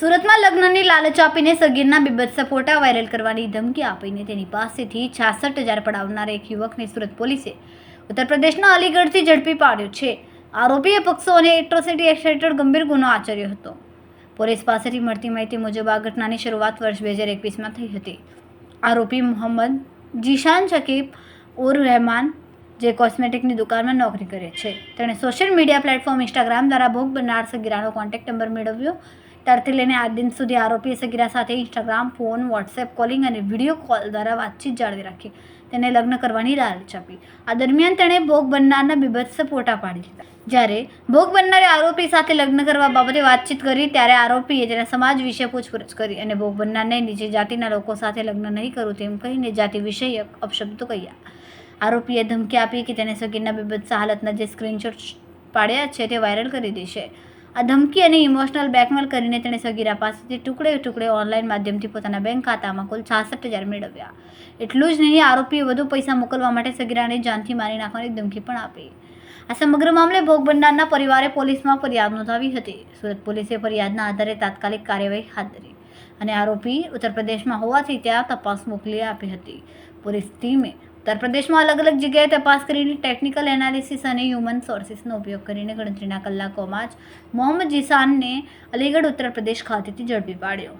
સુરતમાં લગ્નની લાલચ આપીને સગીરના બીભત્સ ફોટા વાયરલ કરવાની ધમકી આપીને તેની પાસેથી છાસઠ હજાર પડાવનાર એક યુવકને સુરત પોલીસે ઉત્તર પ્રદેશના અલીગઢથી ઝડપી પાડ્યો છે. આરોપીએ પક્ષો અને એટ્રોસિટી એક્ટ હેઠળ ગંભીર ગુનો આચર્યો હતો. પોલીસ પાસેથી મળતી માહિતી મુજબ આ ઘટનાની શરૂઆત વર્ષ બે હજાર એકવીસમાં થઈ હતી. આરોપી મોહમ્મદ જીશાન શકીબ ઉર રહેમાન, જે કોસ્મેટિકની દુકાનમાં નોકરી કરે છે. તેણે સોશિયલ મીડિયા પ્લેટફોર્મ ઇન્સ્ટાગ્રામ દ્વારા ભોગ બનનાર સગીરાનો કોન્ટેક્ટ નંબર મેળવ્યો. ત્યારથી લઈને આ દિન સુધી આરોપીએ સગીરા સાથે ઇન્સ્ટાગ્રામ ફોન વોટ્સએપ કોલિંગ અને વીડિયો કોલ દ્વારા વાતચીત જાળવી રાખી. તેને લગ્ન કરવાની લાલચ આપી આ દરમિયાન તેણે ભોગ બનનારના બીભત્સ ફોટા પાડી લીધા. જ્યારે ભોગ બનનારે આરોપી સાથે લગ્ન કરવા બાબતે વાતચીત કરી, ત્યારે આરોપીએ તેના સમાજ વિશે પૂછપરછ કરી અને ભોગ બનનારને નીચે જાતિના લોકો સાથે લગ્ન નહીં કરું તેમ કહીને જાતિ વિષયક અપશબ્દો કહ્યા. આરોપીએ ધમકી આપી કે તેને સગીરના બીભત્સ હાલતના જે સ્ક્રીનશોટ પાડ્યા છે તે વાયરલ કરી દેશે. આ ધમકી અને ઇમોશનલ બ્લેકમેલ કરીને તેણે સગીરા પાસેથી ટુકડે ટુકડે ઓનલાઈન માધ્યમથી પોતાના બેંક ખાતામાં કુલ છાસઠ હજાર મેળવ્યા. એટલું જ નહીં, આરોપીએ વધુ પૈસા મોકલવા માટે સગીરાને જાનથી મારી નાખવાની ધમકી પણ આપી. આ સમગ્ર મામલે ભોગ બનનારના પરિવારે પોલીસમાં ફરિયાદ નોંધાવી હતી. સુરત પોલીસે ફરિયાદના આધારે તાત્કાલિક કાર્યવાહી હાથ ધરી અને આરોપી ઉત્તર પ્રદેશમાં હોવાથી ત્યાં તપાસ મોકલી આપી હતી. પોલીસ ટીમે ઉત્તર પ્રદેશમાં અલગ અલગ જગ્યાએ તપાસ કરીને ટેકનિકલ એનાલિસિસ અને હ્યુમન સોર્સિસનો ઉપયોગ કરીને ગણતરીના કલાકોમાં જ મોહમ્મદ જીસાનને અલીગઢ, ઉત્તર પ્રદેશ ખાતેથી ઝડપી પાડ્યો.